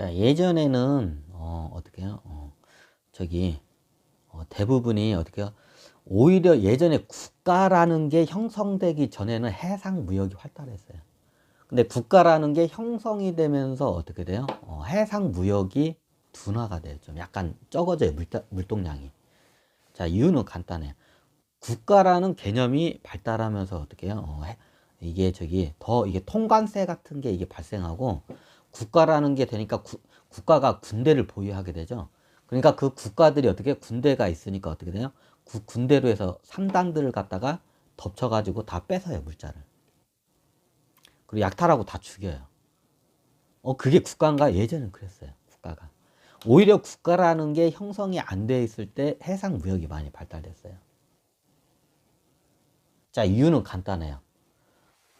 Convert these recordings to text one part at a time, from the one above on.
자, 예전에는, 어, 어떻게 해요? 어, 저기, 어, 대부분이 어떻게 해요? 오히려 예전에 국가라는 게 형성되기 전에는 해상 무역이 활달했어요. 근데 국가라는 게 형성이 되면서 어떻게 돼요? 어, 해상 무역이 둔화가 돼요. 좀 약간 적어져요. 물다, 물동량이. 자, 이유는 간단해요. 국가라는 개념이 발달하면서 어떻게 해요? 어, 해- 이게 저기 더 이게 통관세 같은 게 이게 발생하고 국가라는 게 되니까 구- 국가가 군대를 보유하게 되죠. 그러니까 그 국가들이 어떻게 군대가 있으니까 어떻게 돼요? 구- 군대로 해서 삼단들을 갖다가 덮쳐가지고 다 뺏어요 물자를. 그리고 약탈하고 다 죽여요. 어 그게 국가인가? 예전엔 그랬어요. 국가가. 오히려 국가라는 게 형성이 안 돼 있을 때 해상 무역이 많이 발달됐어요. 자 이유는 간단해요.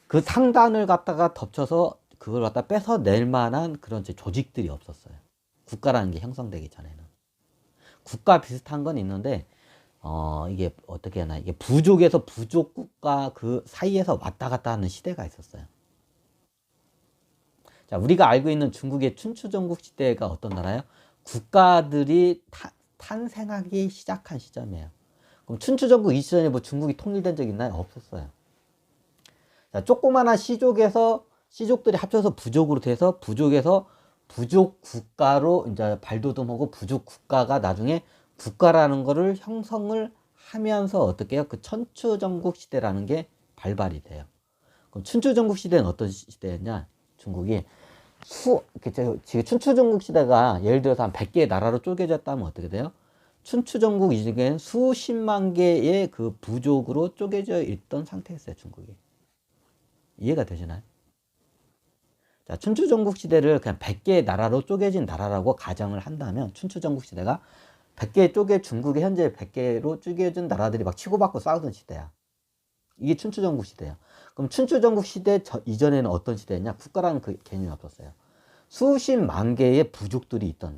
그 상단을 갖다가 덮쳐서 그걸 갖다 뺏어낼 만한 그런 조직들이 없었어요. 국가라는 게 형성되기 전에는. 국가 비슷한 건 있는데, 어, 이게 어떻게 하나, 이게 부족에서 부족 국가 그 사이에서 왔다 갔다 하는 시대가 있었어요. 자, 우리가 알고 있는 중국의 춘추전국 시대가 어떤 나라예요? 국가들이 타- 탄생하기 시작한 시점이에요. 그럼 춘추전국 이전에 뭐 중국이 통일된 적 있나요? 없었어요. 자, 조그마한 시족에서 시족들이 합쳐서 부족으로 돼서 부족에서 부족 국가로 이제 발돋움하고 부족 국가가 나중에 국가라는 거를 형성을 하면서 어떻게 해요? 그 천추전국 시대라는 게 발발이 돼요. 그럼 춘추전국 시대는 어떤 시- 시대였냐? 중국이 수, 지금 춘추전국 시대가 예를 들어서 한 100개의 나라로 쪼개졌다면 어떻게 돼요? 춘추전국 이전엔 수십만 개의 그 부족으로 쪼개져 있던 상태였어요, 중국이. 이해가 되시나요? 자, 춘추 전국 시대를 그냥 100개의 나라로 쪼개진 나라라고 가정을 한다면 춘추 전국 시대가 100개 쪼개 중국의 현재 100개로 쪼개진 나라들이 막 치고받고 싸우던 시대야. 이게 춘추 전국 시대야. 그럼 춘추 전국 시대 저- 이전에는 어떤 시대였냐? 국가라는 그 개념이 없었어요. 수십 만 개의 부족들이 있던.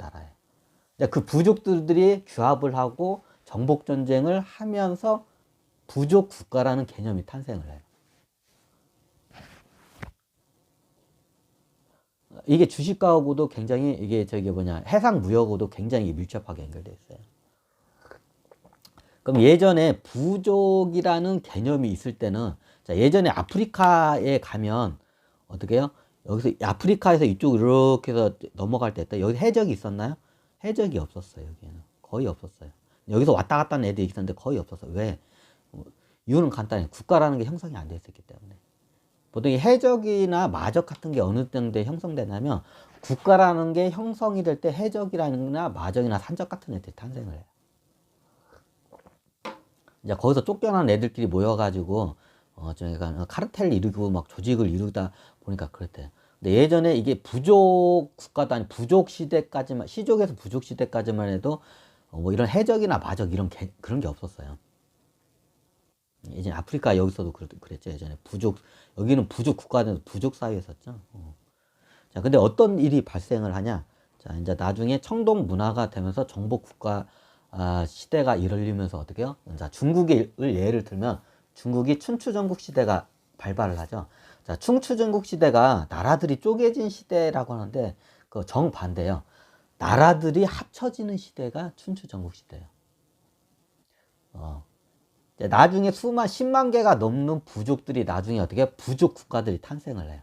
이제 그 부족들이 규합을 하고 정복 전쟁을 하면서 부족 국가라는 개념이 탄생을 해요. 이게 주식가하고도 굉장히 이게 저기 뭐냐 해상 무역하고도 굉장히 밀접하게 연결돼 있어요. 그럼 예전에 부족이라는 개념이 있을 때는 자 예전에 아프리카에 가면 어떻게 해요? 여기서 아프리카에서 이쪽으로 이렇게 해서 넘어갈 때 여기 해적이 있었나요? 해적이 없었어요 여기는 거의 없었어요. 여기서 왔다 갔다 하는 애들이 있었는데 거의 없었어요. 왜? 어, 이유는 간단해요. 국가라는 게 형성이 안 돼 있었기 때문에. 보통 이 해적이나 마적 같은 게 어느 정도에 형성되냐면 국가라는 게 형성이 될 때 해적이라나 마적이나 산적 같은 애들이 탄생을 해요. 이제 거기서 쫓겨난 애들끼리 모여가지고 어 저희가 카르텔 이루고 막 조직을 이루다 보니까 그랬대요. 근데 예전에 이게 부족 국가도 아니 부족 시대까지만 시족에서 부족 시대까지만 해도 어 뭐 이런 해적이나 마적 이런 게, 그런 게 없었어요. 예전에 아프리카 여기서도 그랬, 그랬죠 예전에 부족 여기는 부족 국가는 부족 사회였었죠. 어. 자 근데 어떤 일이 발생을 하냐? 자 이제 나중에 청동 문화가 되면서 정복 국가 아, 시대가 이르면서 어떻게 해요? 자 중국을 예를 들면 중국이 춘추전국 시대가 발발을 하죠. 자 춘추전국 시대가 나라들이 쪼개진 시대라고 하는데 그 정반대예요. 나라들이 합쳐지는 시대가 춘추전국 시대예요. 어. 나중에 수만 10만 개가 넘는 부족들이 나중에 어떻게 부족 국가들이 탄생을 해요.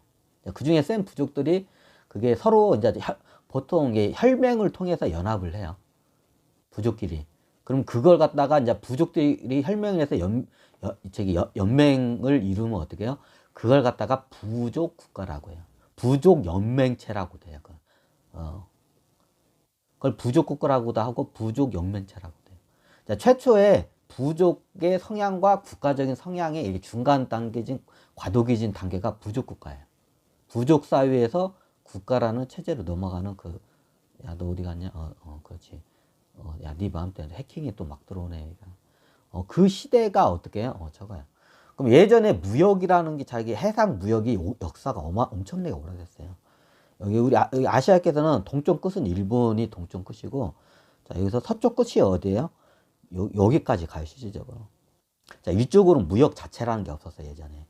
그 중에 센 부족들이 그게 서로 이제 혈- 보통 이게 혈맹을 통해서 연합을 해요. 부족끼리. 그럼 그걸 갖다가 이제 부족들이 혈맹을 해서 연, 연 저기 연, 연맹을 이루면 어떻게 해요? 그걸 갖다가 부족 국가라고 해요. 부족 연맹체라고 돼요. 그. 어. 그걸 부족 국가라고도 하고 부족 연맹체라고 돼요. 자, 최초에 부족의 성향과 국가적인 성향의 이 중간 단계진 과도기진 단계가 부족 국가예요. 부족 사회에서 국가라는 체제로 넘어가는 그, 야, 너 어디 갔냐? 어, 어, 그렇지. 어, 야, 네 마음대로 해킹이 또 막 들어오네. 어, 그 시대가 어떻게 해요? 어, 저거야. 그럼 예전에 무역이라는 게 자기 해상 무역이 오- 역사가 어마, 엄청나게 오래됐어요. 여기 우리 아, 여기 아시아께서는 동쪽 끝은 일본이 동쪽 끝이고, 자, 여기서 서쪽 끝이 어디예요? 요, 여기까지 가요, 실질적으로. 자, 이쪽으로 무역 자체라는 게 없었어요, 예전에.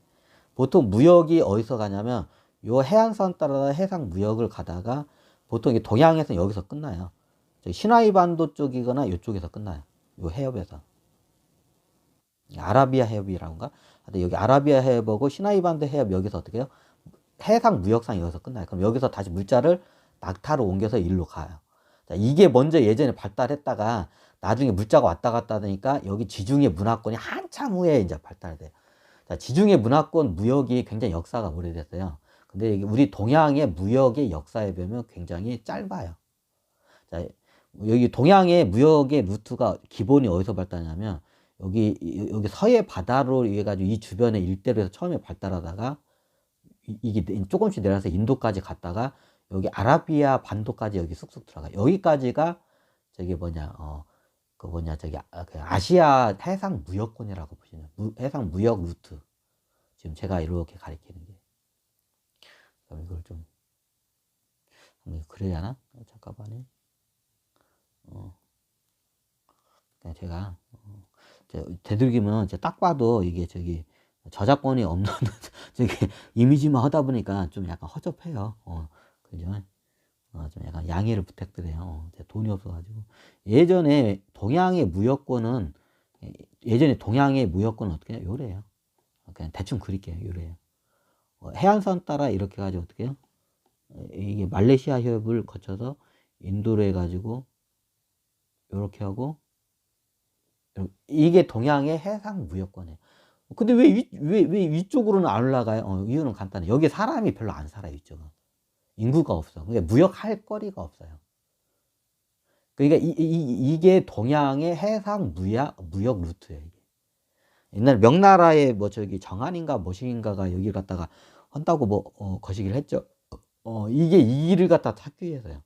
보통 무역이 어디서 가냐면, 요 해안선 따라 해상 무역을 가다가 보통 이게 동양에서는 여기서 끝나요. 시나이 반도 쪽이거나 이쪽에서 끝나요. 요 해협에서. 아라비아 해협이라고인가? 하여튼 여기 아라비아 해협하고 시나이 반도 해협 여기서 어떻게 해요? 해상 무역상 여기서 끝나요. 그럼 여기서 다시 물자를 낙타로 옮겨서 일로 가요. 자, 이게 먼저 예전에 발달했다가 나중에 물자가 왔다 갔다 하니까 여기 지중해 문화권이 한참 후에 이제 발달돼요. 자, 지중해 문화권 무역이 굉장히 역사가 오래됐어요. 근데 우리 동양의 무역의 역사에 비하면 굉장히 짧아요. 자, 여기 동양의 무역의 루트가 기본이 어디서 발달하냐면 여기 여기 서해 바다로 해 가지고 이 주변의 일대로 해서 처음에 발달하다가 이- 이게 조금씩 내려서 인도까지 갔다가 여기 아라비아 반도까지 여기 쑥쑥 들어가. 여기까지가 저기 뭐냐 어 그 뭐냐 저기 아, 그 아시아 해상 무역권이라고 보시면 무, 해상 무역 루트 지금 제가 이렇게 가리키는 게 이걸 좀 한번 그래야나 어, 잠깐만요. 어 제가 어, 이제 딱 봐도 이게 저기 저작권이 없는 저기 이미지만 하다 보니까 좀 약간 허접해요. 어, 그죠? 어, 좀 약간 양해를 부탁드려요. 어, 제가 돈이 없어가지고. 예전에 동양의 무역권은, 예- 예전에 동양의 무역권은 어떻게 해요? 요래요. 어, 그냥 대충 그릴게요. 요래요. 어, 해안선 따라 이렇게 해가지고 어떻게 해요? 어, 이게 말레이시아 협을 거쳐서 인도로 해가지고, 요렇게 하고, 요- 이게 동양의 해상 무역권이에요. 근데 왜, 위, 왜, 왜 위쪽으로는 안 올라가요? 어, 이유는 간단해. 여기 사람이 별로 안 살아요, 이쪽은. 인구가 없어. 그러니까 무역할 거리가 없어요. 그러니까 이, 이, 이게 동양의 해상 무역, 무역 루트예요, 이게. 옛날 명나라의 뭐 저기 정한인가 뭐신가가 여기 갔다가 한다고 뭐, 어, 거시기를 했죠. 어, 이게 이 길을 갖다 찾기 위해서요.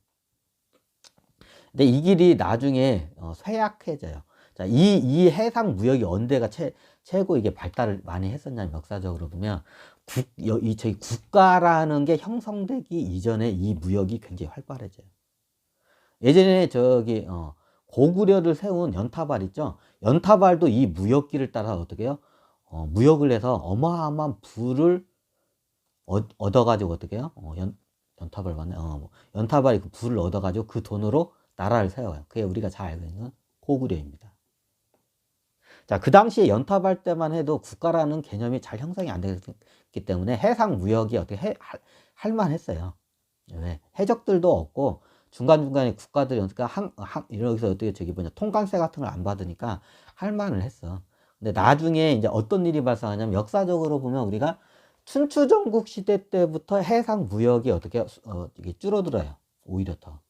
근데 이 길이 나중에 어, 쇠약해져요. 자, 이, 이 해상 무역이 언제가 최, 최고 이게 발달을 많이 했었냐면 역사적으로 보면 국, 여- 이 저희 국가라는 게 형성되기 이전에 이 무역이 굉장히 활발해져요. 예전에 저기 어, 고구려를 세운 연타발 있죠. 연타발도 이 무역길을 따라 어떻게 해요? 어, 무역을 해서 어마어마한 부를 얻, 얻어가지고 어떻게 해요? 어, 연, 연타발 맞네. 어, 뭐, 연타발이 그 부를 얻어가지고 그 돈으로 나라를 세워요. 그게 우리가 잘 알고 있는 고구려입니다. 자, 그 당시에 연탑할 때만 해도 국가라는 개념이 잘 형성이 안 됐기 때문에 해상 무역이 어떻게 해, 할, 할만했어요. 왜? 해적들도 없고 중간중간에 국가들이 어떻게 한, 한, 여기서 어떻게 저기 뭐냐, 통관세 같은 걸 안 받으니까 할만을 했어. 근데 나중에 이제 어떤 일이 발생하냐면 역사적으로 보면 우리가 춘추 전국 시대 때부터 해상 무역이 어떻게 어, 이게 줄어들어요. 오히려 더.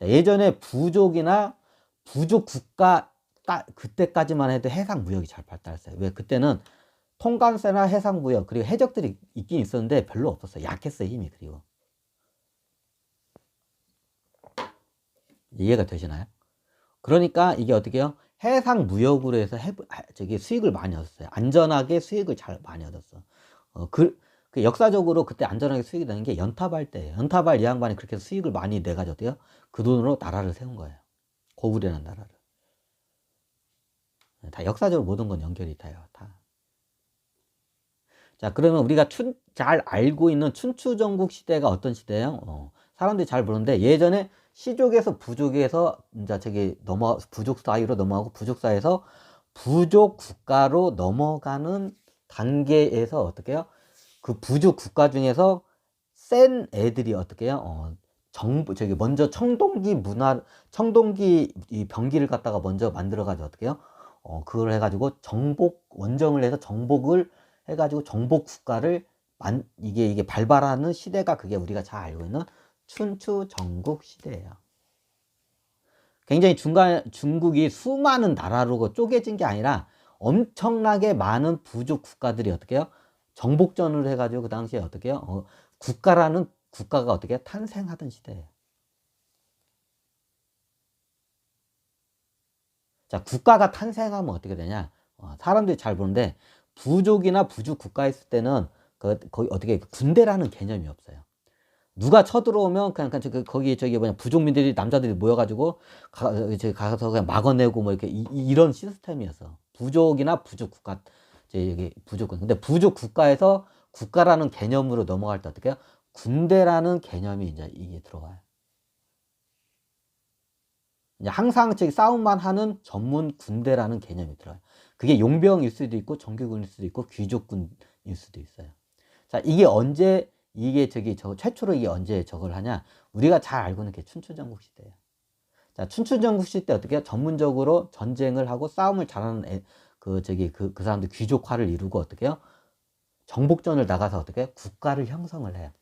자, 예전에 부족이나 부족 국가 따, 그때까지만 해도 해상 무역이 잘 발달했어요. 왜 그때는 통관세나 해상 무역 그리고 해적들이 있긴 있었는데 별로 없었어요. 약했어요 힘이 그리고 이해가 되시나요? 그러니까 이게 어떻게 해요? 해상 무역으로 해서 해, 저기 수익을 많이 얻었어요. 안전하게 수익을 잘 많이 얻었어. 어, 그, 그 역사적으로 그때 안전하게 수익이 되는 게 연타발 때예요. 연타발 이 양반이 그렇게 수익을 많이 내가지고 어때요? 그 돈으로 나라를 세운 거예요. 고구려라는 나라를. 다 역사적으로 모든 건 연결이 돼요. 다. 자, 그러면 우리가 춘, 잘 알고 있는 춘추전국 시대가 어떤 시대예요? 어, 사람들이 잘 모르는데 예전에 시족에서 부족에서 이제 저기 넘어 부족 사이로 넘어가고 부족 사이에서 부족 국가로 넘어가는 단계에서 어떻게 해요? 그 부족 국가 중에서 센 애들이 어떻게 해요? 어, 정부 저기 먼저 청동기 문화 청동기 이 병기를 갖다가 먼저 만들어 가지고 어떻게 해요? 어, 그걸 해가지고 정복, 원정을 해서 정복을 해가지고 정복 국가를 만, 이게, 이게 발발하는 시대가 그게 우리가 잘 알고 있는 춘추 전국 시대예요. 굉장히 중간, 중국이 수많은 나라로 쪼개진 게 아니라 엄청나게 많은 부족 국가들이 어떻게 해요? 정복전을 해가지고 그 당시에 어떻게 해요? 어, 국가라는 국가가 어떻게? 탄생하던 시대예요. 자, 국가가 탄생하면 어떻게 되냐? 어, 사람들이 잘 보는데 부족이나 부족 국가에 있을 때는 그 거기 어떻게 군대라는 개념이 없어요. 누가 쳐들어오면 그냥, 그냥 저기 거기 저기 뭐냐 부족민들이 남자들이 모여가지고 가, 저기 가서 그냥 막아내고 뭐 이렇게 이, 런 시스템이었어. 부족이나 부족 국가 저 여기 부족은 근데 부족 국가에서 국가라는 개념으로 넘어갈 때 어떻게 해요? 군대라는 개념이 이제 이게 들어와요. 항상 싸움만 하는 전문 군대라는 개념이 들어요. 그게 용병일 수도 있고 정규군일 수도 있고 귀족군일 수도 있어요. 자, 이게 언제 이게 저기 저 최초로 이게 언제 저걸 하냐? 우리가 잘 알고 있는 게 춘추전국 시대예요. 자, 춘추전국 시대 때 어떻게? 전문적으로 전쟁을 하고 싸움을 잘하는 애, 그 저기 그, 그 사람들 귀족화를 이루고 어떻게 해요? 정복전을 나가서 어떻게? 국가를 형성을 해요.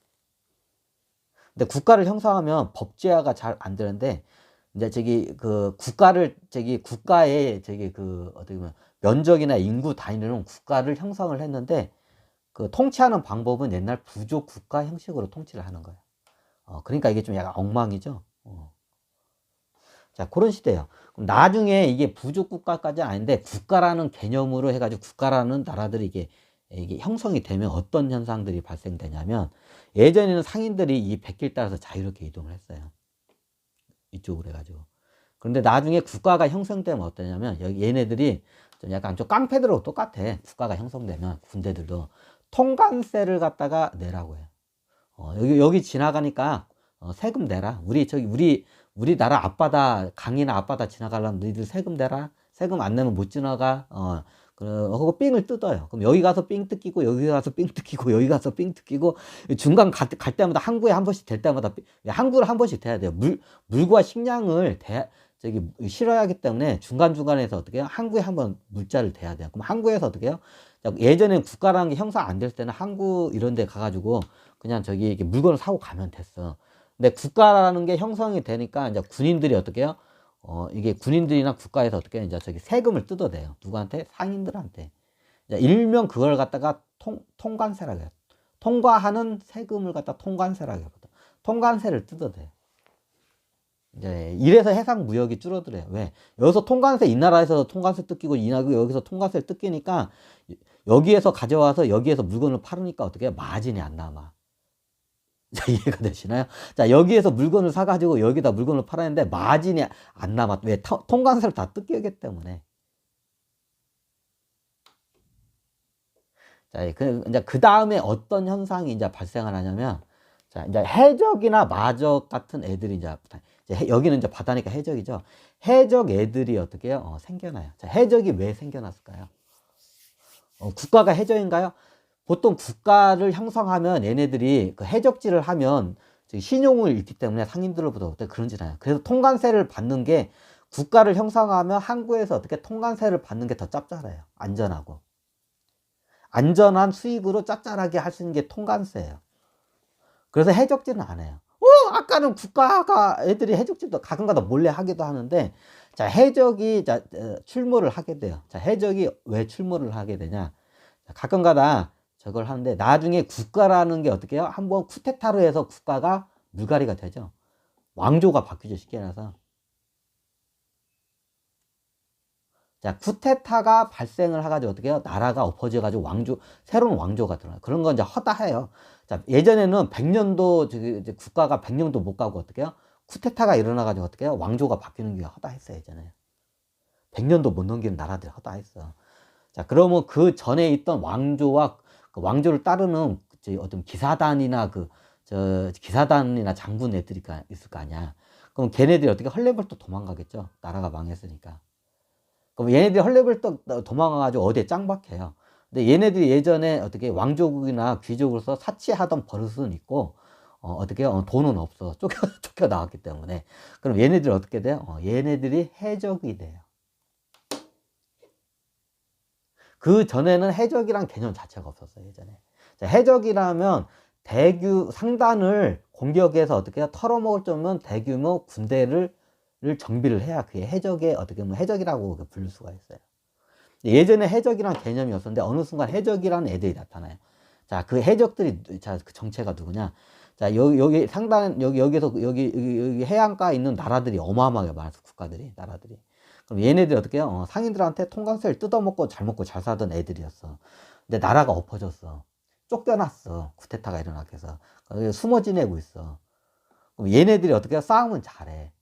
근데 국가를 형성하면 법제화가 잘 안 되는데 이제 저기 그 국가를 저기 국가의 저기 그 어떻게 보면 면적이나 인구 단위로는 국가를 형성을 했는데 그 통치하는 방법은 옛날 부족 국가 형식으로 통치를 하는 거예요. 어, 그러니까 이게 좀 약간 엉망이죠. 어. 자, 그런 시대예요. 그럼 나중에 이게 부족 국가까지 아닌데 국가라는 개념으로 해가지고 국가라는 나라들이 이게 이게 형성이 되면 어떤 현상들이 발생되냐면 예전에는 상인들이 이 백길 따라서 자유롭게 이동을 했어요. 이쪽으로 해가지고. 그런데 나중에 국가가 형성되면 어떠냐면 여기 얘네들이 좀 약간 좀 깡패들하고 똑같아. 국가가 형성되면 군대들도 통관세를 갖다가 내라고 해요. 어, 여기 여기 지나가니까 어, 세금 내라. 우리 저기 우리 우리나라 앞바다 강이나 앞바다 지나가려면 너희들 세금 내라. 세금 안 내면 못 지나가. 어, 그, 하고 삥을 뜯어요. 그럼 여기 가서 삥 뜯기고, 여기 가서 삥 뜯기고, 여기 가서 삥 뜯기고, 중간 갈, 갈 때마다 항구에 한 번씩 될 때마다, 삥- 항구를 한 번씩 대야 돼요. 물, 물과 식량을 대, 저기, 실어야 하기 때문에 중간 중간에서 어떻게 해요? 항구에 한 번 물자를 대야 돼요. 그럼 항구에서 어떻게 해요? 예전에 국가라는 게 형성 안될 때는 항구 이런 데 가가지고 그냥 저기 물건을 사고 가면 됐어. 근데 국가라는 게 형성이 되니까 이제 군인들이 어떻게 해요? 어, 이게 군인들이나 국가에서 어떻게 이제 저기 세금을 뜯어대요. 누구한테? 상인들한테. 일명 그걸 갖다가 통, 통관세라고 해요. 통과하는 세금을 갖다 통관세라고 하거든. 통관세를 뜯어대요. 이제 이래서 해상 무역이 줄어들어요. 왜? 여기서 통관세 이 나라에서 통관세 뜯기고 이 나라 여기서 통관세 뜯기니까 여기에서 가져와서 여기에서 물건을 팔으니까 어떻게 해요? 마진이 안 남아. 자, 이해가 되시나요? 자, 여기에서 물건을 사가지고 여기다 물건을 팔았는데 마진이 안 남아. 왜? 터- 통관세를 다 뜯기기 때문에. 자, 그, 이제 그 다음에 어떤 현상이 이제 발생을 하냐면, 자, 이제 해적이나 마적 같은 애들이 이제, 이제 해- 여기는 이제 바다니까 해적이죠. 해적 애들이 어떻게 해요? 어, 생겨나요. 자, 해적이 왜 생겨났을까요? 어, 국가가 해적인가요? 보통 국가를 형성하면 얘네들이 그 해적질을 하면 신용을 잃기 때문에 상인들로부터 어떻게 그런 짓 해요. 그래서 통관세를 받는 게 국가를 형성하면 항구에서 어떻게 통관세를 받는 게 더 짭짤해요. 안전하고. 안전한 수익으로 짭짤하게 할 수 있는 게 통관세예요. 그래서 해적질은 안 해요. 어, 아까는 국가가 애들이 해적질도 가끔가다 몰래 하기도 하는데 자, 해적이 자, 어, 출몰을 하게 돼요. 자, 해적이 왜 출몰을 하게 되냐? 자, 가끔가다 저걸 하는데 나중에 국가라는 게 어떻게 해요? 한번 쿠데타로 해서 국가가 물갈이가 되죠. 왕조가 바뀌죠, 쉽게 말해서. 자, 쿠데타가 발생을 해가지고 어떻게 해요? 나라가 엎어져가지고 왕조, 새로운 왕조가 들어요. 그런 건 이제 허다해요. 자, 예전에는 100년도, 저기, 이제 국가가 100년도 못 가고 어떻게 해요? 쿠데타가 일어나가지고 어떻게 해요? 왕조가 바뀌는 게 허다했어요, 예전에. 100년도 못 넘기는 나라들이 허다했어. 자, 그러면 그 전에 있던 왕조와 그 왕조를 따르는 저 어떤 기사단이나 그, 저, 기사단이나 장군 애들이 가- 있을 거 아니야. 그럼 걔네들이 어떻게 헐레벌떡 도망가겠죠? 나라가 망했으니까. 그럼 얘네들이 헐레벌떡 도망가가지고 어디에 짱박해요. 근데 얘네들이 예전에 어떻게 왕조국이나 귀족으로서 사치하던 버릇은 있고, 어, 어떻게, 어, 돈은 없어. 쫓겨, 쫓겨 나왔기 때문에. 그럼 얘네들이 어떻게 돼요? 어, 얘네들이 해적이 돼요. 그 전에는 해적이란 개념 자체가 없었어요, 예전에. 자, 해적이라면 대규 상단을 공격해서 어떻게? 털어먹을 정도면 대규모 군대를 를 정비를 해야 그게 해적의 어떻게 보면 해적이라고 그 부를 수가 있어요. 예전에 해적이란 개념이 없었는데 어느 순간 해적이라는 애들이 나타나요. 자, 그 해적들이 자, 그 정체가 누구냐? 자, 여기 여기 상단 여기 여기서 여기 여기, 해안가에 있는 나라들이 어마어마하게 많아서 국가들이 나라들이. 그럼 얘네들이 어떻게 해요? 어, 상인들한테 통관세를 뜯어먹고 잘 먹고 잘 사던 애들이었어. 근데 나라가 엎어졌어. 쫓겨났어. 쿠데타가 일어나게 해서. 숨어 지내고 있어. 그럼 얘네들이 어떻게 해요? 싸움은 잘해.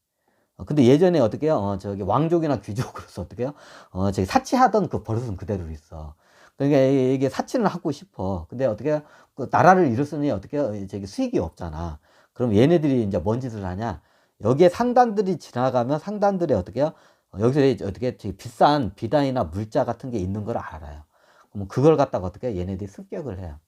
어, 근데 예전에 어떻게 해요? 어, 저기 왕족이나 귀족으로서 어떻게 해요? 어, 저기 사치하던 그 버릇은 그대로 있어. 그러니까 이- 이게 사치는 하고 싶어. 근데 어떻게 그 나라를 이뤘으니 어떻게 저기 수익이 없잖아. 그럼 얘네들이 이제 뭔 짓을 하냐? 여기에 상단들이 지나가면 상단들이 어떻게요? 어, 여기서 어떻게 비싼 비단이나 물자 같은 게 있는 걸 알아요. 그럼 그걸 갖다가 어떻게 얘네들이 습격을 해요.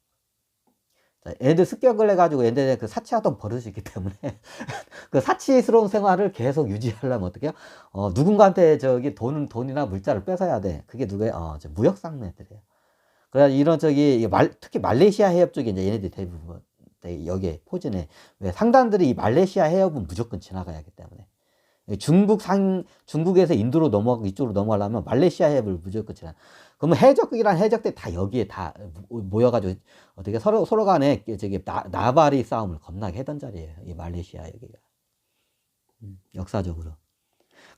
자, 얘들 습격을 해가지고 얘네들 그 사치하던 버릇이 있기 때문에 그 사치스러운 생활을 계속 유지하려면 어떻게 해요? 어, 누군가한테 저기 돈, 돈이나 물자를 뺏어야 돼. 그게 누구예요? 어, 저 무역상매들이에요. 그래 이런 저기 이 말, 특히 말레이시아 해협 쪽에 이제 얘네들이 대부분 네, 여기에 포진해. 왜 상단들이 이 말레이시아 해협은 무조건 지나가야 하기 때문에. 중국 상 중국에서 인도로 넘어가고 이쪽으로 넘어가려면 말레이시아 해협을 무조건 지나. 그러면 해적이란 해적들 다 여기에 다 모여가지고 어떻게 서로 서로 간에 저기 나, 나발이 싸움을 겁나게 하던 자리예요. 이 말레이시아 여기가 음, 역사적으로.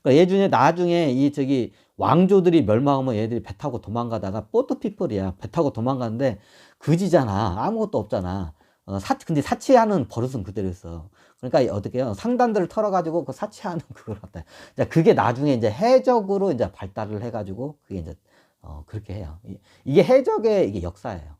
그러니까 예전에 나중에 이 저기 왕조들이 멸망하면 얘들이 배 타고 도망가다가 보트 피플이야. 배 타고 도망가는데 그지잖아. 아무것도 없잖아. 어, 사, 근데 사치하는 버릇은 그대로 있어. 그러니까 어떻게 해요? 상단들을 털어가지고 그 사치하는 그걸 갖다. 이제 그게 나중에 이제 해적으로 이제 발달을 해가지고 그게 이제 어, 그렇게 해요. 이- 이게 해적의 이게 역사예요.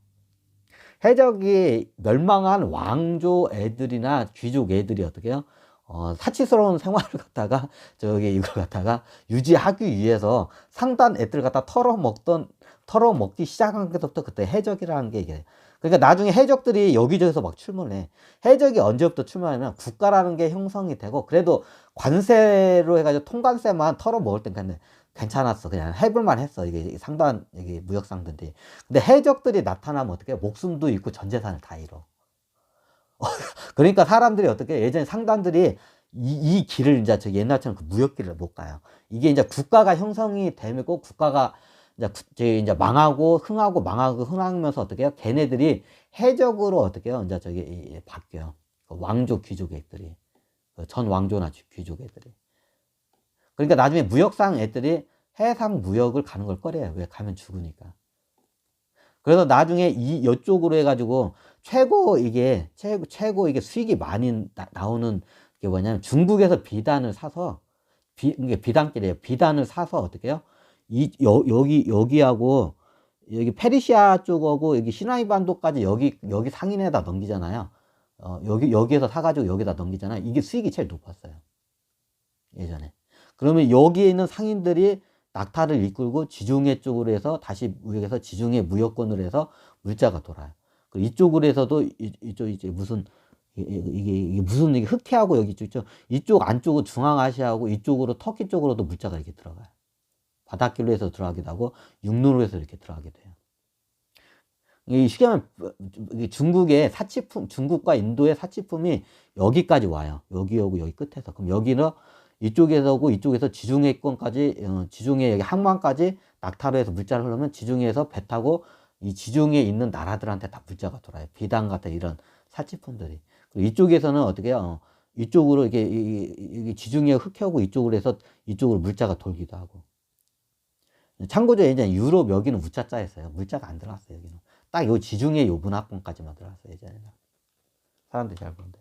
해적이 멸망한 왕조 애들이나 귀족 애들이 어떻게 해요? 어, 사치스러운 생활을 갖다가 저기 이걸 갖다가 유지하기 위해서 상단 애들 갖다 털어먹던 털어먹기 시작한 것부터 그때 해적이라는 게 이게 그러니까 나중에 해적들이 여기저기서 막 출몰해. 해적이 언제부터 출몰하냐면 국가라는 게 형성이 되고 그래도 관세로 해가지고 통관세만 털어 먹을 땐 근데 괜찮았어. 그냥 해볼만 했어. 이게 상단 이게 무역상들이. 근데 해적들이 나타나면 어떻게 목숨도 잃고 전 재산을 다 잃어. 그러니까 사람들이 어떻게 예전에 상단들이 이, 이 길을 이제 저 옛날처럼 그 무역길을 못 가요. 이게 이제 국가가 형성이 되고 국가가 이제, 이제 망하고 흥하고 망하고 흥하면서 어떻게 해요? 걔네들이 해적으로 어떻게 해요? 이제 저기 바뀌어요. 그 왕조 귀족 애들이. 그전 왕조나 귀- 귀족 애들이. 그러니까 나중에 무역상 애들이 해상 무역을 가는 걸 꺼려요. 왜? 가면 죽으니까. 그래서 나중에 이 이쪽으로 해가지고 최고 이게 최고 최고 이게 수익이 많이 나, 오는 게 뭐냐면 중국에서 비단을 사서 비 이게 비단길이에요. 비단을 사서 어떻게 해요? 이 여, 여기 여기하고 여기 페르시아 쪽하고 여기 시나이 반도까지 여기 여기 상인에다 넘기잖아요. 어, 여기 여기에서 사가지고 여기다 넘기잖아요. 이게 수익이 제일 높았어요. 예전에. 그러면 여기에 있는 상인들이 낙타를 이끌고 지중해 쪽으로 해서 다시 무역에서 지중해 무역권으로 해서 물자가 돌아요. 그 이쪽으로 해서도 이, 이쪽 이제 무슨 이게, 이게 무슨 이게 흑해하고 여기 있죠. 이쪽 안쪽은 중앙아시아하고 이쪽으로 터키 쪽으로도 물자가 이렇게 들어가요. 바닷길로 해서 들어가기도 하고 육로로 해서 이렇게 들어가게 돼요. 이 시계면 중국의 사치품, 중국과 인도의 사치품이 여기까지 와요. 여기 오고 여기 끝에서. 그럼 여기는 이쪽에서 오고 이쪽에서 지중해권까지, 어, 지중해 여기 항만까지 낙타로 해서 물자를 흐르면 지중해에서 배 타고 이 지중해에 있는 나라들한테 다 물자가 돌아요. 비단 같은 이런 사치품들이. 그리고 이쪽에서는 어떻게 해요? 어, 이쪽으로 이게, 이- 이- 이 지중해 흑해오고 이쪽으로 해서 이쪽으로 물자가 돌기도 하고. 참고로 예전에 유럽 여기는 무자자였어요. 물자가 안 들어갔어요, 여기는. 딱 요 지중해 요 문화권까지만 들어갔어요, 예전에는. 사람들이 잘 보는데.